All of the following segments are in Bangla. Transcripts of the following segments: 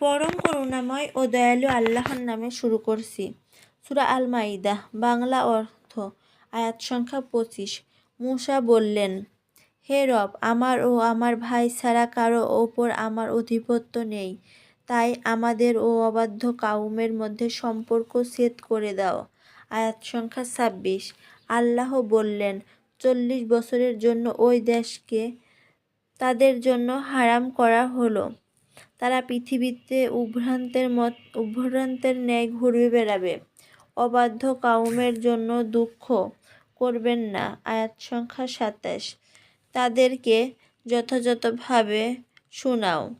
পরম করুণাময় ও দয়ালু আল্লাহর নামে শুরু করছি। সুরা আল মাইদা বাংলা অর্থ, আয়াত সংখ্যা পঁচিশ। মূসা বললেন, হে রব, আমার ও আমার ভাই ছাড়া কারও ওপর আমার আধিপত্য নেই। তাই আমাদের ও অবাধ্য কাউমের মধ্যে সম্পর্ক ছেদ করে দাও। আয়াত সংখ্যা ছাব্বিশ। আল্লাহ বললেন, চল্লিশ বছরের জন্য ওই দেশকে তাদের জন্য হারাম করা হলো। তারা পৃথিবীতে উভ্রান্তের মত, উভ্রান্তের ন্যায় ঘুরবে বেড়াবে। অবাধ্য কাউমের জন্য দুঃখ করবেন না। আয়াত সংখ্যা সাতাশ। তাদেরকে যথাযথভাবে শোনাও।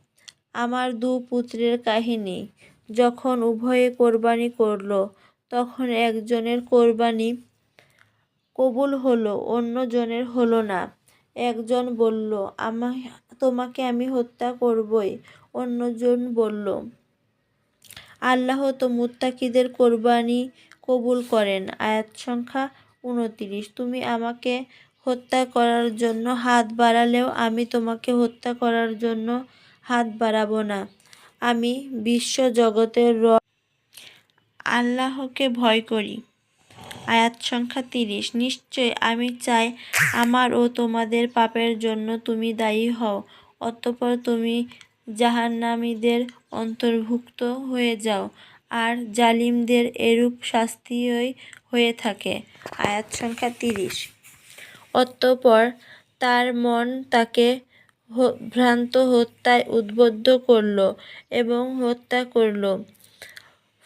আমার দু পুত্রের কাহিনী। যখন উভয়ে কোরবানি করল, তখন একজনের কোরবানি কবুল হলো, অন্যজনের হলো না। একজন বলল আমা তোমাকে আমি হত্যা করবই। অন্যজন বলল, আল্লাহ তো মুত্তাকিদের কোরবানি কবুল করেন। আয়াত সংখ্যা উনত্রিশ, তুমি আমাকে হত্যা করার জন্য হাত বাড়ালেও আমি তোমাকে হত্যা করার জন্য হাত বাড়াবো না। আমি বিশ্ব জগতের র আল্লাহকে ভয় করি। আয়াত সংখ্যা তিরিশ। নিশ্চয় আমি চাই আমার ও তোমাদের পাপের জন্য তুমি দায়ী হও, অতঃপর তুমি জাহান্নামীদের অন্তর্ভুক্ত হয়ে যাও আর জালিমদের এরূপ শাস্তিই হয়ে থাকে। আয়াত সংখ্যা তিরিশ। অতঃপর তার মন তাকে ভ্রান্ত হত্যায় উদ্বুদ্ধ করল এবং হত্যা করল।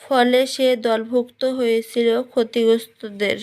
ফলে সে দলভুক্ত হয়েছিল ক্ষতিগ্রস্তদের।